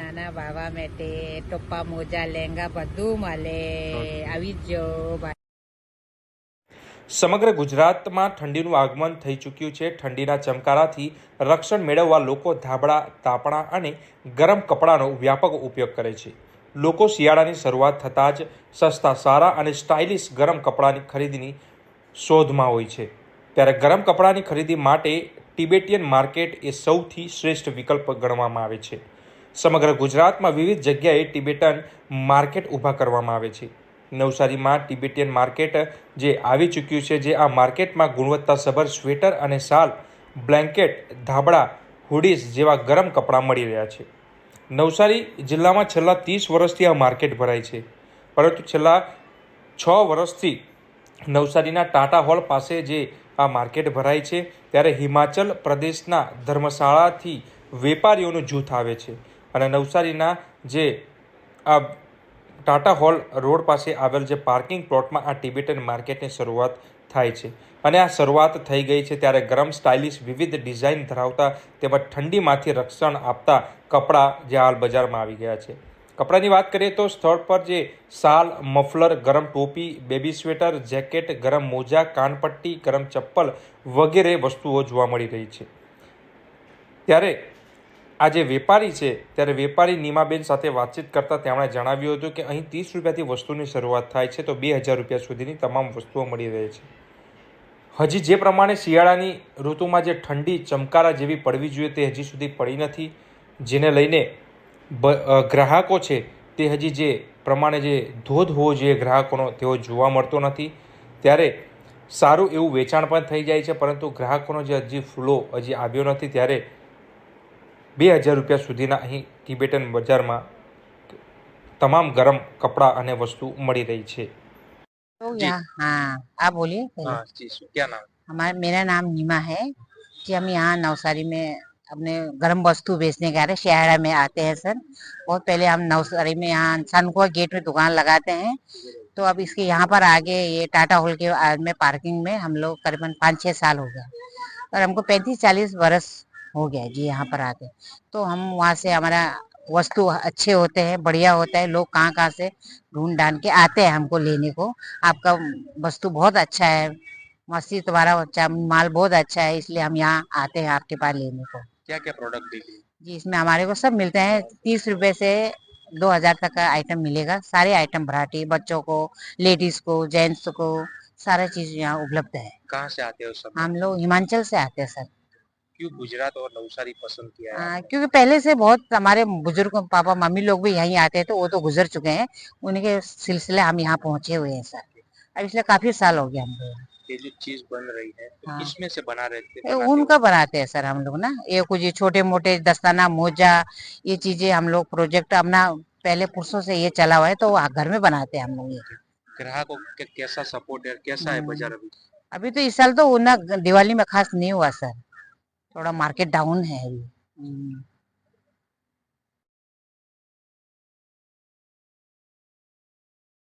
નાના બાવા માટે, ટોપા, મોજા, લેંગા બધું મળે. આવી જ સમગ્ર ગુજરાતમાં ઠંડીનું આગમન થઈ ચૂક્યું છે. ઠંડીના ચમકારાથી રક્ષણ મેળવવા લોકો ધાબળા, તાપણા અને ગરમ કપડાનો વ્યાપક ઉપયોગ કરે છે. લોકો શિયાળાની શરૂઆત થતાં જ સસ્તા, સારા અને સ્ટાઇલિશ ગરમ કપડાની ખરીદીની શોધમાં હોય છે. ત્યારે ગરમ કપડાની ખરીદી માટે ટિબેટિયન માર્કેટ એ સૌથી શ્રેષ્ઠ વિકલ્પ ગણવામાં આવે છે. સમગ્ર ગુજરાતમાં વિવિધ જગ્યાએ ટિબેટન માર્કેટ ઊભા કરવામાં આવે છે. નવસારીમાં ટિબેટિયન માર્કેટ જે આવી ચૂક્યું છે, જે આ માર્કેટમાં ગુણવત્તાસભર સ્વેટર અને શાલ, બ્લેન્કેટ, ધાબળા, હુડીઝ જેવા ગરમ કપડાં મળી રહ્યા છે. નવસારી જિલ્લામાં છેલ્લા ત્રીસ વર્ષથી આ માર્કેટ ભરાય છે. પરંતુ છેલ્લા છ વર્ષથી નવસારીના ટાટા હોલ પાસે જે આ માર્કેટ ભરાય છે, ત્યારે હિમાચલ પ્રદેશના ધર્મશાળાથી વેપારીઓનું જૂથ આવે છે. અને નવસારીના જે આ ટાટા હોલ રોડ પાસે આવેલ જે પાર્કિંગ પ્લોટમાં આ ટિબેટન માર્કેટની શરૂઆત થાય છે. અને આ શરૂઆત થઈ ગઈ છે ત્યારે ગરમ સ્ટાઇલિશ વિવિધ ડિઝાઇન ધરાવતા તેમજ ઠંડીમાંથી રક્ષણ આપતા કપડાં જે હાલ બજારમાં આવી ગયા છે. કપડાની વાત કરીએ તો સ્થળ પર જે શાલ મફલર, ગરમ ટોપી, બેબી સ્વેટર, જેકેટ, ગરમ મોજા, કાનપટ્ટી, ગરમ ચપ્પલ વગેરે વસ્તુઓ જોવા મળી રહી છે. ત્યારે આ જે વેપારી છે, ત્યારે વેપારી નીમાબેન સાથે વાતચીત કરતાં તેમણે જણાવ્યું હતું કે અહીં ત્રીસ રૂપિયાથી વસ્તુની શરૂઆત થાય છે, તો બે હજાર રૂપિયા સુધીની તમામ વસ્તુઓ મળી રહે છે. હજી જે પ્રમાણે શિયાળાની ઋતુમાં જે ઠંડી, ચમકારા જેવી પડવી જોઈએ તે હજી સુધી પડી નથી, જેને લઈને ગ્રાહકો છે તે હજી જે પ્રમાણે જે ધોધ હોવો જોઈએ ગ્રાહકોનો તેઓ જોવા મળતો નથી. ત્યારે સારું એવું વેચાણ પણ થઈ જાય છે, પરંતુ ગ્રાહકોનો જે હજી ફ્લો હજી આવ્યો નથી, ત્યારે બે હજાર રૂપિયા સુધીના અહીં ટિબેટન બજારમાં તમામ ગરમ કપડાં અને વસ્તુ મળી રહી છે तो जी। यहाँ हाँ आप बोलिए पहले। हाँ जी क्या नाम हमारा मेरा नाम नीमा है कि हम यहाँ नवसारी में अपने गर्म वस्तु बेचने के आ रहे हैं शहरा में आते हैं सर बहुत पहले हम नवसारी में यहाँ सनकुआ गेट में दुकान लगाते हैं तो अब इसके यहाँ पर आगे ये टाटा हॉल के आ- में पार्किंग में हम लोग करीबन पाँच छः साल हो गया और हमको पैंतीस चालीस बरस हो गया जी यहाँ पर आते तो हम वहाँ से हमारा वस्तु अच्छे होते हैं बढ़िया होता है लोग कहाँ कहाँ से ढूंढ ढांड के आते हैं हमको लेने को। आपका वस्तु बहुत अच्छा है मस्ती तुम्हारा अच्छा माल बहुत अच्छा है इसलिए हम यहाँ आते हैं आपके पास लेने को। क्या क्या प्रोडक्ट देगी जी इसमें हमारे को सब मिलते हैं तीस रुपए से दो हज़ार तक का आइटम मिलेगा सारे आइटम भराटी बच्चों को लेडीज़ को जेंट्स को सारा चीज़ यहाँ उपलब्ध है। कहाँ से आते हो सब हम लोग हिमाचल से आते हैं सर। क्यों गुजरात और नवसारी पसंद किया है हाँ, क्योंकि पहले से बहुत हमारे बुज़ुर्ग पापा मम्मी लोग भी यहीं आते थे वो तो गुजर चुके हैं। उनके सिलसिले हम यहाँ पहुँचे हुए हैं सर। अब इसलिए काफ़ी साल हो गया हमको यहाँ। ये जो चीज़ बन रही है तो हाँ। किसमें से बना रहे थे? उनका बनाते हैं सर हम लोग ना। ये कुछ छोटे मोटे दस्ताना मोजा ये चीज़ें हम लोग प्रोजेक्ट अपना पहले पुरुषों से ये चला हुआ है तो घर में बनाते हैं हम लोग ये। ग्राहकों के कैसा सपोर्ट है कैसा है हम्म। बाज़ार अभी? अभी तो इस साल तो ना दिवाली में खास नहीं हुआ सर। थोड़ा मार्केट डाउन है अभी हम्म।